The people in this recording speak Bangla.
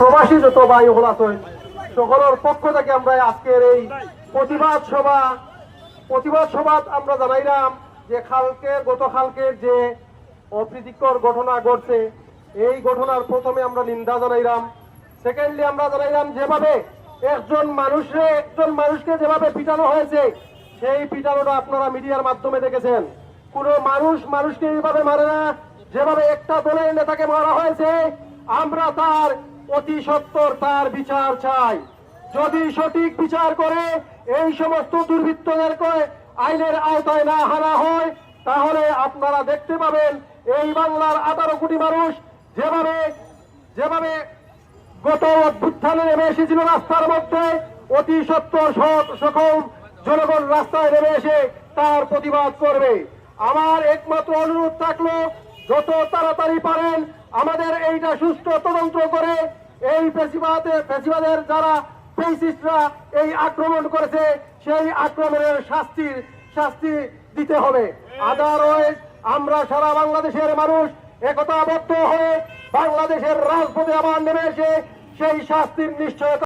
প্রবাসী যত ভাই হল আছে সকলের পক্ষ থেকে আমরা আজকের এই প্রতিবাদ সভা প্রতিবাদ সভা আমরা জানাইলাম যে কালকে গতকালকের যে অপ্রীতিকর ঘটনা ঘটছে, এই ঘটনার প্রথমে আমরা নিন্দা জানাইলাম। সেকেন্ডলি আমরা জানাইলাম যেভাবে একজন মানুষে, একজন মানুষকে যেভাবে পিটানো হয়েছে, সেই পিটানোটা আপনারা মিডিয়ার মাধ্যমে দেখেছেন। কোনো মানুষ মানুষকে এইভাবে মারে না, যেভাবে একটা দলের নেতাকে মারা হয়েছে, আমরা তার অতি সত্তর তার বিচার চাই। যদি সঠিক বিচার করে, এই সমস্ত দুর্বৃত্তদেরকে আইনের আওতায় না হারা হয়, তাহলে আপনারা দেখতে পাবেন, এই বাংলার আঠারো কোটি মানুষ যেভাবে যেভাবে গত অভ্যুত্থানে নেমে এসেছিল রাস্তার মধ্যে, অতি সত্তর সকল জনগণ রাস্তায় নেমে এসে তার প্রতিবাদ করবে। আমার একমাত্র অনুরোধ থাকল যত তাড়াতাড়ি পারেন, আমাদের এইটা সুষ্ঠু তদন্ত করে এই পেশিবাদে পেশিবাদের যারা পেসিস্টরা এই আক্রমণ করেছে, সেই আক্রমণের শাস্তির শাস্তি দিতে হবে। আদারওয়াইজ আমরা সারা বাংলাদেশের মানুষ একতাবদ্ধ হয়ে বাংলাদেশের রাজপথে আবার নেমে এসে সেই শাস্তির নিশ্চয়তা